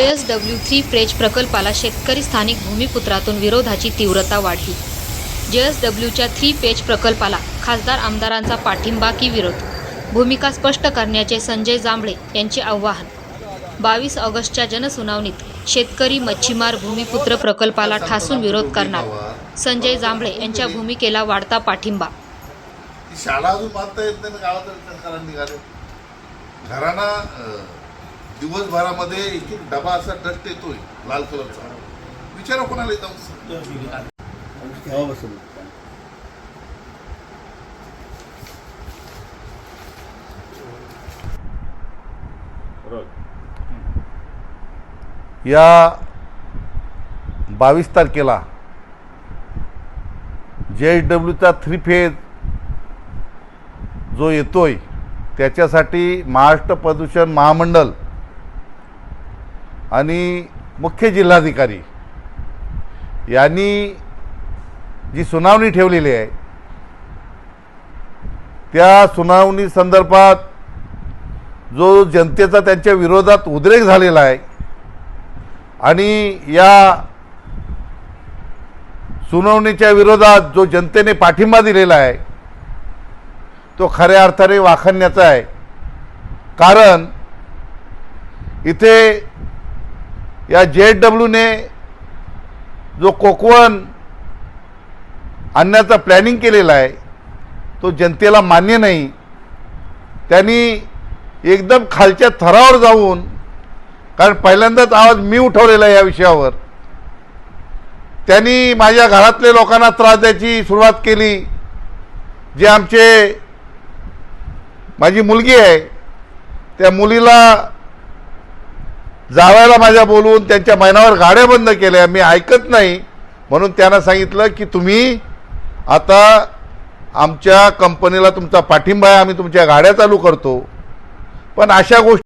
S W three phrase प्रकल्पाला शेतकरी स्थानिक भूमिपुत्रातून विरोधाची तीव्रता वाढली. जे एस डब्ल्यूच्या थ्री पेज प्रकल्पाला खासदार आमदारांचा पाठिंबा की विरोध? भूमिका स्पष्ट करण्याचे संजय जांभळे यांचे आव्हान. बावीस ऑगस्टच्या जनसुनावणीत शेतकरी मच्छीमार भूमिपुत्र प्रकल्पाला ठासून विरोध करणार. संजय जांभळे यांच्या भूमिकेला वाढता पाठिंबा. शाळा अजून दिवसभरामध्ये एक एक डबा असा डस्ट येतोय लाल कलरचा. विचारा कोणाला येतो या बावीस तारखेला जे एच डब्ल्यूचा थ्री फेज जो येतोय त्याच्यासाठी महाराष्ट्र प्रदूषण महामंडळ आणि मुख्य जिल्हाधिकारी यांनी जी सुनावणी ठेवलेली आहे त्या सुनावणी संदर्भात जो जनतेचा त्यांच्या विरोधात उद्रेक झालेला आहे आणि या सुनावणीच्या विरोधात जो जनतेने पाठिंबा दिलेला आहे तो खऱ्या अर्थाने वाखण्याचा आहे. कारण इथे या जे एच डब्ल्यूने जो कोकवन आणण्याचा प्लॅनिंग केलेला आहे तो जनतेला मान्य नाही. त्यांनी एकदम खालच्या थरावर जाऊन कारण पहिल्यांदाच आवाज मी उठवलेला आहे या विषयावर त्यांनी माझ्या घरातले लोकांना त्रास द्यायची सुरुवात केली. जे आमचे माझी मुलगी आहे त्या मुलीला जावायला माझ्या बोलवून त्यांच्या महिनावर गाड्या बंद केल्या मी ऐकत नाही. म्हणून त्यांना सांगितलं की तुम्ही आता आमच्या कंपनीला तुमचा पाठिंबा आहे आम्ही तुमच्या गाड्या चालू करतो. पण अशा गोष्टी